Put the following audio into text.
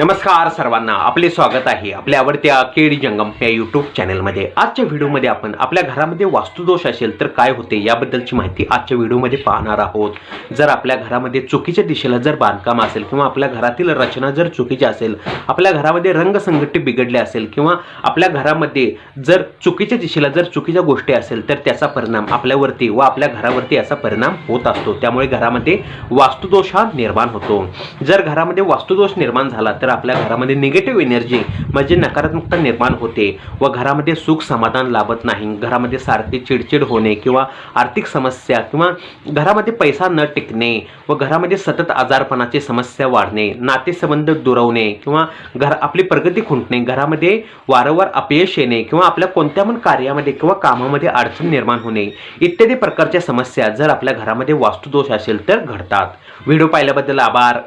नमस्कार सर्वांना आपले स्वागत आहे आपल्या आवडत्या केडी जंगम या यूट्यूब चॅनलमध्ये आजच्या व्हिडिओमध्ये आपण आपल्या घरामध्ये वास्तुदोष असेल तर काय होते याबद्दलची माहिती आजच्या व्हिडिओमध्ये पाहणार आहोत. जर आपल्या घरामध्ये चुकीच्या दिशेला जर बांधकाम असेल किंवा आपल्या घरातील रचना जर चुकीची असेल आपल्या घरामध्ये रंगसंगती बिघडली असेल किंवा आपल्या घरामध्ये जर चुकीच्या दिशेला जर चुकीच्या गोष्टी असेल तर त्याचा परिणाम आपल्यावरती व आपल्या घरावरती याचा परिणाम होत असतो. त्यामुळे घरामध्ये वास्तुदोष हा निर्माण होतो. जर घरामध्ये वास्तुदोष निर्माण झाला तर आपल्या घरामध्ये निगेटिव्ह एनर्जी म्हणजे नकारात्मकता निर्माण होते व घरामध्ये सुख समाधान लाभत नाही. घरामध्ये सारखी चिडचिड होणे किंवा आर्थिक समस्या किंवा घरामध्ये पैसा न टिकणे व घरामध्ये सतत आजारपणाची समस्या वाढणे नातेसंबंध दुरवणे किंवा घर आपली प्रगती खुंटणे घरामध्ये वारंवार अपयश येणे किंवा आपल्या कोणत्या पण कार्यामध्ये किंवा कामामध्ये अडचण निर्माण होणे इत्यादी प्रकारच्या समस्या जर आपल्या घरामध्ये वास्तुदोष असेल तर घडतात. व्हिडिओ पाहिल्याबद्दल आभार.